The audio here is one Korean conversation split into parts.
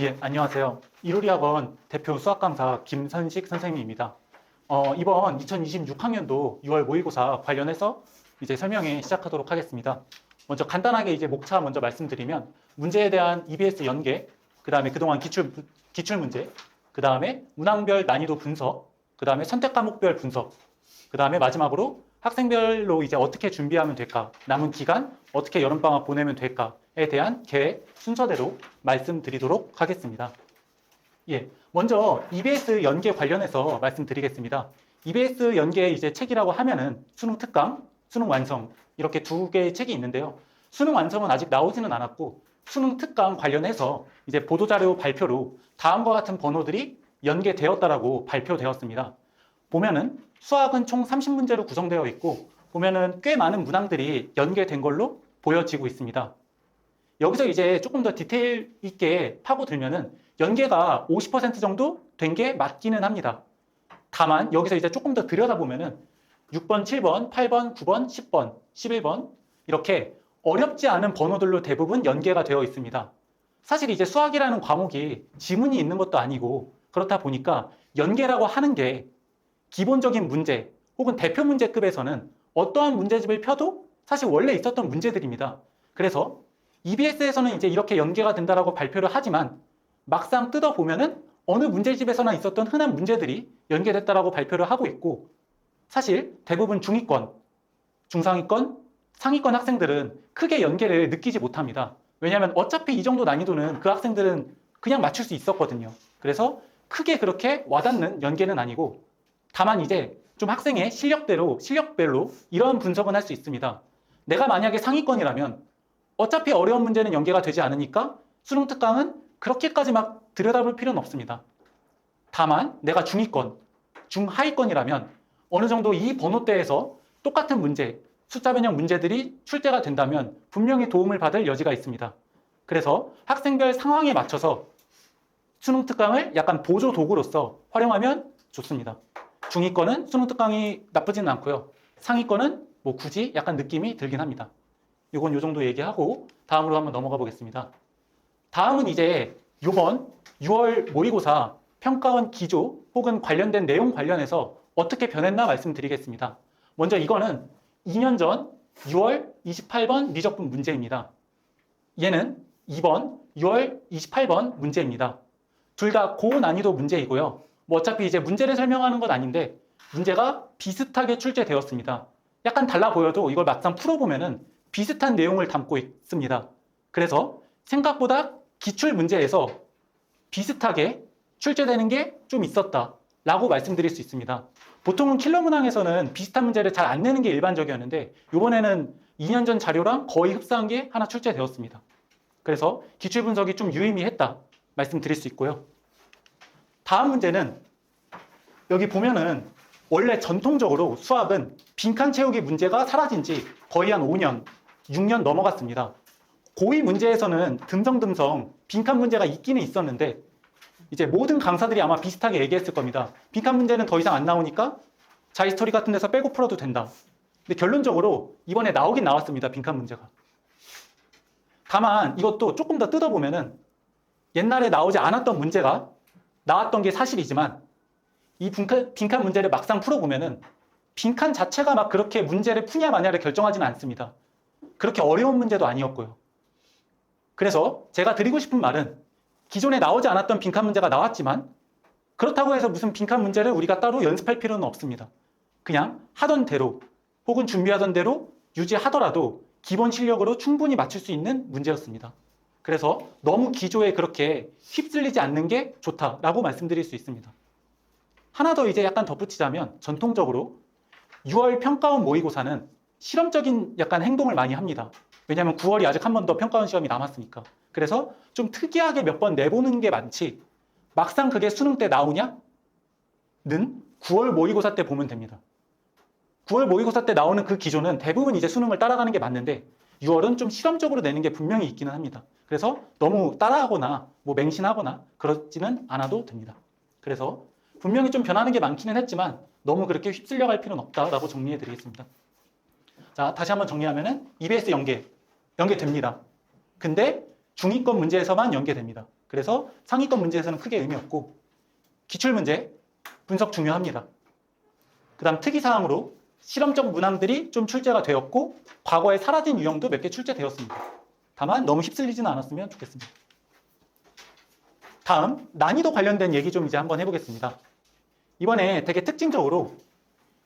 예, 안녕하세요. 이로리 학원 대표 수학 강사 김선식 선생님입니다. 어, 이번 2026학년도 6월 모의고사 관련해서 이제 설명에 시작하도록 하겠습니다. 먼저 간단하게 이제 목차 먼저 말씀드리면 문제에 대한 EBS 연계, 그 다음에 그동안 기출, 기출 문제, 그 다음에 문항별 난이도 분석, 그 다음에 선택 과목별 분석, 그 다음에 마지막으로 학생별로 이제 어떻게 준비하면 될까, 남은 기간 어떻게 여름방학 보내면 될까에 대한 계획 순서대로 말씀드리도록 하겠습니다. 예, 먼저 EBS 연계 관련해서 말씀드리겠습니다. EBS 연계 이제 책이라고 하면은 수능 특강, 수능 완성 이렇게 두 개의 책이 있는데요. 수능 완성은 아직 나오지는 않았고 수능 특강 관련해서 이제 보도자료 발표로 다음과 같은 번호들이 연계되었다라고 발표되었습니다. 보면은 수학은 총 30문제로 구성되어 있고 보면은 꽤 많은 문항들이 연계된 걸로 보여지고 있습니다. 여기서 이제 조금 더 디테일 있게 파고들면은 연계가 50% 정도 된 게 맞기는 합니다. 다만 여기서 이제 조금 더 들여다보면은 6번, 7번, 8번, 9번, 10번, 11번 이렇게 어렵지 않은 번호들로 대부분 연계가 되어 있습니다. 사실 이제 수학이라는 과목이 지문이 있는 것도 아니고 그렇다 보니까 연계라고 하는 게 기본적인 문제 혹은 대표 문제급에서는 어떠한 문제집을 펴도 사실 원래 있었던 문제들입니다. 그래서 EBS에서는 이제 이렇게 연계가 된다라고 발표를 하지만 막상 뜯어보면은 어느 문제집에서나 있었던 흔한 문제들이 연계됐다라고 발표를 하고 있고 사실 대부분 중위권, 중상위권, 상위권 학생들은 크게 연계를 느끼지 못합니다. 왜냐하면 어차피 이 정도 난이도는 그 학생들은 그냥 맞출 수 있었거든요. 그래서 크게 그렇게 와닿는 연계는 아니고 다만 이제 좀 학생의 실력대로, 실력별로 이런 분석은 할 수 있습니다. 내가 만약에 상위권이라면 어차피 어려운 문제는 연계가 되지 않으니까 수능 특강은 그렇게까지 막 들여다볼 필요는 없습니다. 다만 내가 중위권, 중하위권이라면 어느 정도 이 번호대에서 똑같은 문제, 숫자 변형 문제들이 출제가 된다면 분명히 도움을 받을 여지가 있습니다. 그래서 학생별 상황에 맞춰서 수능 특강을 약간 보조 도구로서 활용하면 좋습니다. 중위권은 수능 특강이 나쁘지는 않고요. 상위권은 뭐 굳이 약간 느낌이 들긴 합니다. 이건 요 정도 얘기하고 다음으로 한번 넘어가 보겠습니다. 다음은 이제 요번 6월 모의고사 평가원 기조 혹은 관련된 내용 관련해서 어떻게 변했나 말씀드리겠습니다. 먼저 이거는 2년 전 6월 28번 미적분 문제입니다. 얘는 2번 6월 28번 문제입니다. 둘 다 고난이도 문제이고요. 뭐 어차피 이제 문제를 설명하는 건 아닌데 문제가 비슷하게 출제되었습니다. 약간 달라 보여도 이걸 막상 풀어보면은 비슷한 내용을 담고 있습니다. 그래서 생각보다 기출 문제에서 비슷하게 출제되는 게 좀 있었다 라고 말씀드릴 수 있습니다. 보통은 킬러 문항에서는 비슷한 문제를 잘 안 내는 게 일반적이었는데 이번에는 2년 전 자료랑 거의 흡사한 게 하나 출제되었습니다. 그래서 기출 분석이 좀 유의미했다 말씀드릴 수 있고요. 다음 문제는 여기 보면은 원래 전통적으로 수학은 빈칸 채우기 문제가 사라진 지 거의 한 5년, 6년 넘어갔습니다. 고2 문제에서는 듬성듬성 빈칸 문제가 있기는 있었는데 이제 모든 강사들이 아마 비슷하게 얘기했을 겁니다. 빈칸 문제는 더 이상 안 나오니까 자이스토리 같은 데서 빼고 풀어도 된다. 근데 결론적으로 이번에 나오긴 나왔습니다. 빈칸 문제가. 다만 이것도 조금 더 뜯어보면은 옛날에 나오지 않았던 문제가 나왔던 게 사실이지만 이 빈칸, 빈칸 문제를 막상 풀어보면은 빈칸 자체가 막 그렇게 문제를 푸냐 마냐를 결정하지는 않습니다. 그렇게 어려운 문제도 아니었고요. 그래서 제가 드리고 싶은 말은 기존에 나오지 않았던 빈칸 문제가 나왔지만 그렇다고 해서 무슨 빈칸 문제를 우리가 따로 연습할 필요는 없습니다. 그냥 하던 대로 혹은 준비하던 대로 유지하더라도 기본 실력으로 충분히 맞출 수 있는 문제였습니다. 그래서 너무 기조에 그렇게 휩쓸리지 않는 게 좋다라고 말씀드릴 수 있습니다. 하나 더 이제 약간 덧붙이자면 전통적으로 6월 평가원 모의고사는 실험적인 약간 행동을 많이 합니다. 왜냐하면 9월이 아직 한 번 더 평가원 시험이 남았으니까. 그래서 좀 특이하게 몇 번 내보는 게 많지 막상 그게 수능 때 나오냐? 는 9월 모의고사 때 보면 됩니다. 9월 모의고사 때 나오는 그 기조는 대부분 이제 수능을 따라가는 게 맞는데 6월은 좀 실험적으로 내는 게 분명히 있기는 합니다. 그래서 너무 따라하거나 뭐 맹신하거나 그렇지는 않아도 됩니다. 그래서 분명히 좀 변하는 게 많기는 했지만 너무 그렇게 휩쓸려 갈 필요는 없다라고 정리해 드리겠습니다. 자, 다시 한번 정리하면은 EBS 연계, 연계됩니다. 근데 중위권 문제에서만 연계됩니다. 그래서 상위권 문제에서는 크게 의미 없고 기출 문제 분석 중요합니다. 그다음 특이 사항으로 실험적 문항들이 좀 출제가 되었고 과거에 사라진 유형도 몇 개 출제되었습니다. 다만 너무 휩쓸리지는 않았으면 좋겠습니다. 다음 난이도 관련된 얘기 좀 이제 한번 해보겠습니다. 이번에 되게 특징적으로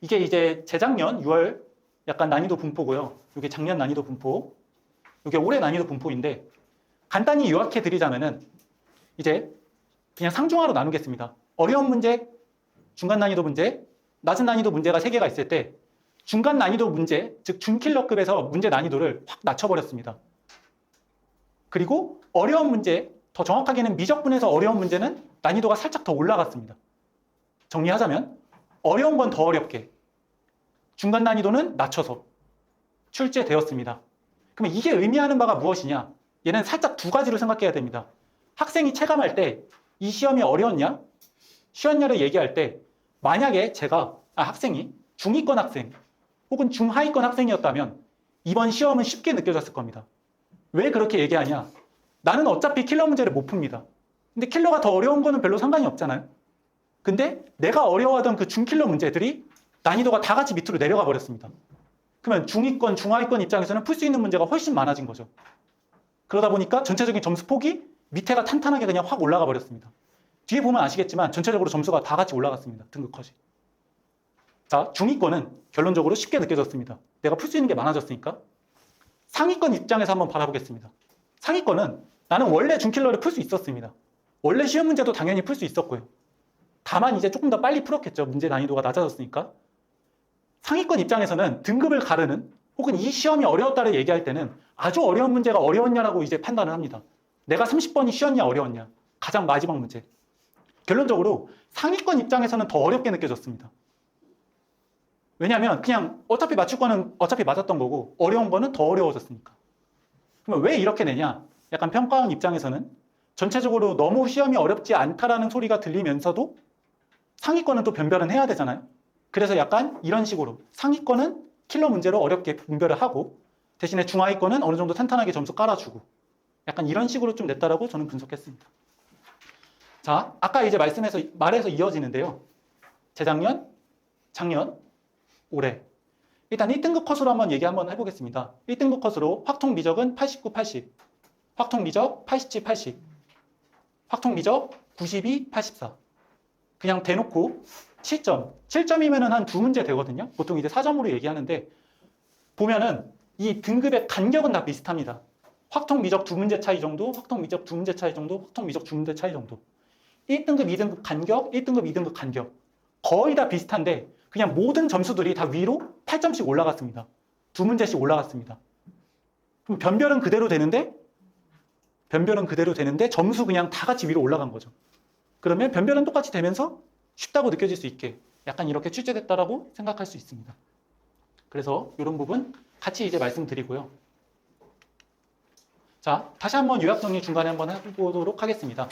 이게 이제 재작년 6월 약간 난이도 분포고요. 이게 작년 난이도 분포, 이게 올해 난이도 분포인데 간단히 요약해 드리자면은 이제 그냥 상중하로 나누겠습니다. 어려운 문제, 중간 난이도 문제, 낮은 난이도 문제가 세 개가 있을 때 중간 난이도 문제, 즉 준킬러급에서 문제 난이도를 확 낮춰버렸습니다. 그리고 어려운 문제, 더 정확하게는 미적분에서 어려운 문제는 난이도가 살짝 더 올라갔습니다. 정리하자면 어려운 건 더 어렵게, 중간 난이도는 낮춰서 출제되었습니다. 그러면 이게 의미하는 바가 무엇이냐? 얘는 살짝 두 가지로 생각해야 됩니다. 학생이 체감할 때 이 시험이 어려웠냐? 쉬웠냐를 얘기할 때 만약에 제가 아, 학생이 중위권 학생 혹은 중하위권 학생이었다면 이번 시험은 쉽게 느껴졌을 겁니다. 왜 그렇게 얘기하냐? 나는 어차피 킬러 문제를 못 풉니다. 근데 킬러가 더 어려운 거는 별로 상관이 없잖아요. 근데 내가 어려워하던 그 중킬러 문제들이 난이도가 다 같이 밑으로 내려가 버렸습니다. 그러면 중위권, 중하위권 입장에서는 풀 수 있는 문제가 훨씬 많아진 거죠. 그러다 보니까 전체적인 점수 폭이 밑에가 탄탄하게 그냥 확 올라가 버렸습니다. 뒤에 보면 아시겠지만 전체적으로 점수가 다 같이 올라갔습니다. 등급 컷이. 자, 중위권은 결론적으로 쉽게 느껴졌습니다. 내가 풀 수 있는 게 많아졌으니까. 상위권 입장에서 한번 바라보겠습니다. 상위권은 나는 원래 중킬러를 풀 수 있었습니다. 원래 쉬운 문제도 당연히 풀 수 있었고요. 다만 이제 조금 더 빨리 풀었겠죠. 문제 난이도가 낮아졌으니까. 상위권 입장에서는 등급을 가르는 혹은 이 시험이 어려웠다를 얘기할 때는 아주 어려운 문제가 어려웠냐라고 이제 판단을 합니다. 내가 30번이 쉬웠냐 어려웠냐. 가장 마지막 문제. 결론적으로 상위권 입장에서는 더 어렵게 느껴졌습니다. 왜냐하면 그냥 어차피 맞출 거는 어차피 맞았던 거고 어려운 거는 더 어려워졌으니까. 그러면 왜 이렇게 내냐? 약간 평가원 입장에서는 전체적으로 너무 시험이 어렵지 않다라는 소리가 들리면서도 상위권은 또 변별은 해야 되잖아요. 그래서 약간 이런 식으로 상위권은 킬러 문제로 어렵게 분별을 하고 대신에 중하위권은 어느 정도 탄탄하게 점수 깔아주고 약간 이런 식으로 좀 냈다라고 저는 분석했습니다. 자, 아까 이제 말씀해서 말해서 이어지는데요. 재작년, 작년, 올해. 일단 1등급 컷으로 한번 얘기 한번 해보겠습니다. 1등급 컷으로 확통 미적은 89, 80, 확통 미적 87, 80, 확통 미적 92, 84. 그냥 대놓고 7점. 7점이면은 한 두 문제 되거든요. 보통 이제 4점으로 얘기하는데 보면은 이 등급의 간격은 다 비슷합니다. 확통 미적 두 문제 차이 정도, 확통 미적 두 문제 차이 정도, 확통 미적 두 문제 차이 정도. 1등급, 2등급 간격, 1등급, 2등급 간격. 거의 다 비슷한데 그냥 모든 점수들이 다 위로 8점씩 올라갔습니다. 두 문제씩 올라갔습니다. 그럼 변별은 그대로 되는데 변별은 그대로 되는데 점수 그냥 다 같이 위로 올라간 거죠. 그러면 변별은 똑같이 되면서 쉽다고 느껴질 수 있게 약간 이렇게 출제됐다라고 생각할 수 있습니다. 그래서 이런 부분 같이 이제 말씀드리고요. 자, 다시 한번 요약 정리 중간에 한번 해보도록 하겠습니다.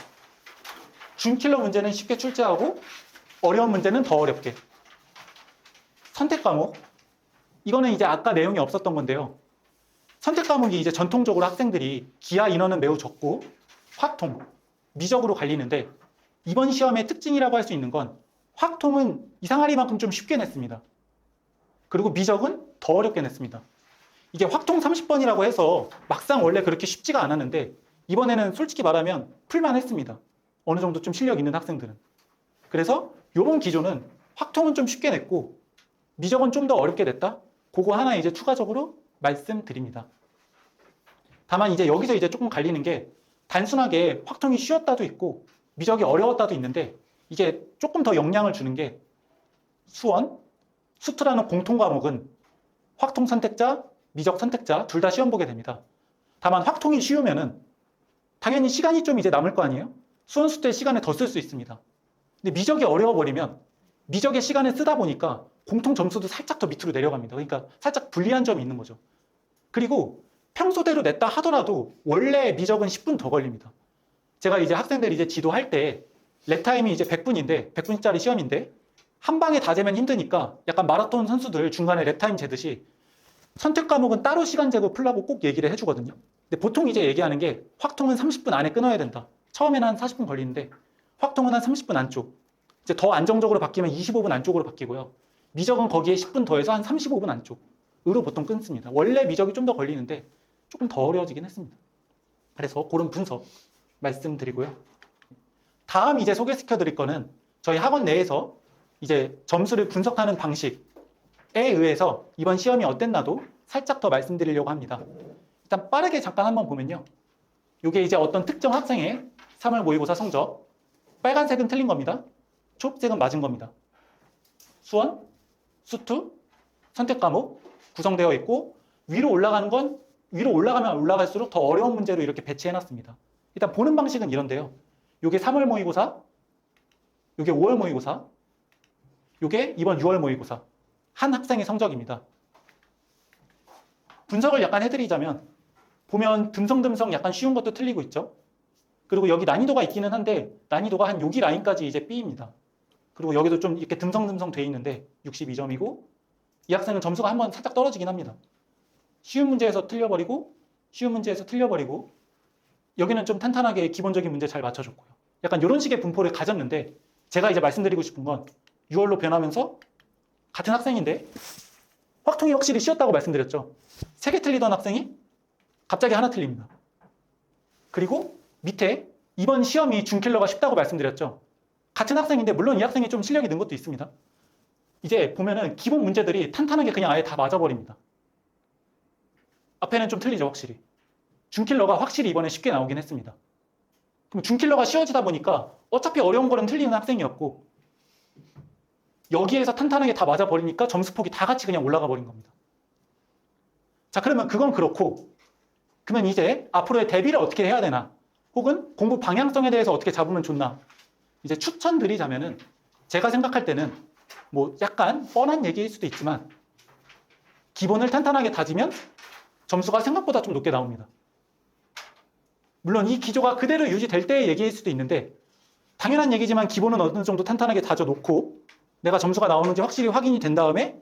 준킬러 문제는 쉽게 출제하고 어려운 문제는 더 어렵게. 선택 과목. 이거는 이제 아까 내용이 없었던 건데요. 선택 과목이 이제 전통적으로 학생들이 기하 인원은 매우 적고 확통, 미적으로 갈리는데 이번 시험의 특징이라고 할 수 있는 건 확통은 이상하리만큼 좀 쉽게 냈습니다. 그리고 미적은 더 어렵게 냈습니다. 이게 확통 30번이라고 해서 막상 원래 그렇게 쉽지가 않았는데 이번에는 솔직히 말하면 풀만 했습니다. 어느 정도 좀 실력 있는 학생들은. 그래서 이번 기조는 확통은 좀 쉽게 냈고 미적은 좀 더 어렵게 냈다. 그거 하나 이제 추가적으로 말씀드립니다. 다만 이제 여기서 이제 조금 갈리는 게 단순하게 확통이 쉬웠다도 있고 미적이 어려웠다도 있는데 이게 조금 더 영향을 주는 게 수원, 수트라는 공통 과목은 확통 선택자, 미적 선택자 둘 다 시험 보게 됩니다. 다만 확통이 쉬우면은 당연히 시간이 좀 이제 남을 거 아니에요? 수원 수때 시간을 더 쓸 수 있습니다. 근데 미적이 어려워버리면 미적의 시간을 쓰다 보니까 공통 점수도 살짝 더 밑으로 내려갑니다. 그러니까 살짝 불리한 점이 있는 거죠. 그리고 평소대로 냈다 하더라도 원래 미적은 10분 더 걸립니다. 제가 이제 학생들 이제 지도할 때 랩타임이 이제 100분인데 100분짜리 시험인데 한 방에 다 재면 힘드니까 약간 마라톤 선수들 중간에 랩타임 재듯이 선택 과목은 따로 시간 재고 풀라고 꼭 얘기를 해주거든요. 근데 보통 이제 얘기하는 게 확통은 30분 안에 끊어야 된다. 처음에는 한 40분 걸리는데 확통은 한 30분 안쪽. 이제 더 안정적으로 바뀌면 25분 안쪽으로 바뀌고요. 미적은 거기에 10분 더해서 한 35분 안쪽으로 보통 끊습니다. 원래 미적이 좀 더 걸리는데 조금 더 어려워지긴 했습니다. 그래서 그런 분석 말씀드리고요. 다음 이제 소개시켜 드릴 거는 저희 학원 내에서 이제 점수를 분석하는 방식에 의해서 이번 시험이 어땠나도 살짝 더 말씀드리려고 합니다. 일단 빠르게 잠깐 한번 보면요. 이게 이제 어떤 특정 학생의 3월 모의고사 성적 빨간색은 틀린 겁니다. 초록색은 맞은 겁니다. 수원, 수투, 선택 과목 구성되어 있고 위로 올라가는 건 위로 올라가면 올라갈수록 더 어려운 문제로 이렇게 배치해 놨습니다. 일단 보는 방식은 이런데요. 요게 3월 모의고사, 요게 5월 모의고사, 요게 이번 6월 모의고사 한 학생의 성적입니다. 분석을 약간 해드리자면 보면 듬성듬성 약간 쉬운 것도 틀리고 있죠. 그리고 여기 난이도가 있기는 한데 난이도가 한 여기 라인까지 이제 B입니다. 그리고 여기도 좀 이렇게 듬성듬성 돼 있는데 62점이고 이 학생은 점수가 한번 살짝 떨어지긴 합니다. 쉬운 문제에서 틀려버리고 쉬운 문제에서 틀려버리고 여기는 좀 탄탄하게 기본적인 문제 잘 맞춰줬고요. 약간 이런 식의 분포를 가졌는데 제가 이제 말씀드리고 싶은 건 6월로 변하면서 같은 학생인데 확통이 확실히 쉬웠다고 말씀드렸죠. 세 개 틀리던 학생이 갑자기 하나 틀립니다. 그리고 밑에 이번 시험이 준킬러가 쉽다고 말씀드렸죠. 같은 학생인데 물론 이 학생이 좀 실력이 는 것도 있습니다. 이제 보면은 기본 문제들이 탄탄하게 그냥 아예 다 맞아버립니다. 앞에는 좀 틀리죠, 확실히. 준킬러가 확실히 이번에 쉽게 나오긴 했습니다. 그럼 준킬러가 쉬워지다 보니까 어차피 어려운 거는 틀리는 학생이었고 여기에서 탄탄하게 다 맞아 버리니까 점수 폭이 다 같이 그냥 올라가 버린 겁니다. 자, 그러면 그건 그렇고 그러면 이제 앞으로의 대비를 어떻게 해야 되나? 혹은 공부 방향성에 대해서 어떻게 잡으면 좋나? 이제 추천드리자면은 제가 생각할 때는 뭐 약간 뻔한 얘기일 수도 있지만 기본을 탄탄하게 다지면 점수가 생각보다 좀 높게 나옵니다. 물론 이 기조가 그대로 유지될 때의 얘기일 수도 있는데 당연한 얘기지만 기본은 어느 정도 탄탄하게 다져놓고 내가 점수가 나오는지 확실히 확인이 된 다음에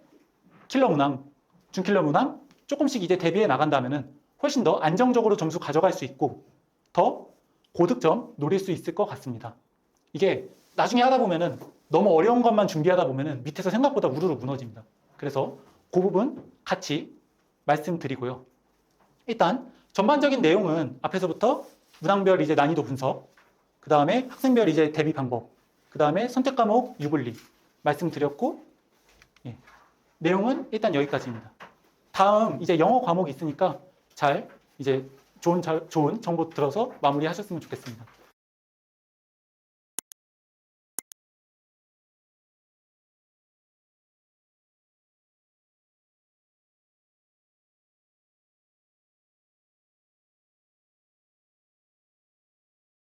킬러 문항, 준킬러 문항 조금씩 이제 대비해 나간다면은 훨씬 더 안정적으로 점수 가져갈 수 있고 더 고득점 노릴 수 있을 것 같습니다. 이게 나중에 하다 보면은 너무 어려운 것만 준비하다 보면은 밑에서 생각보다 우르르 무너집니다. 그래서 그 부분 같이 말씀드리고요. 일단 전반적인 내용은 앞에서부터 문항별 이제 난이도 분석, 그 다음에 학생별 이제 대비 방법, 그 다음에 선택 과목 유불리 말씀드렸고 예. 내용은 일단 여기까지입니다. 다음 이제 영어 과목이 있으니까 잘 이제 좋은 잘- 좋은 정보 들어서 마무리하셨으면 좋겠습니다.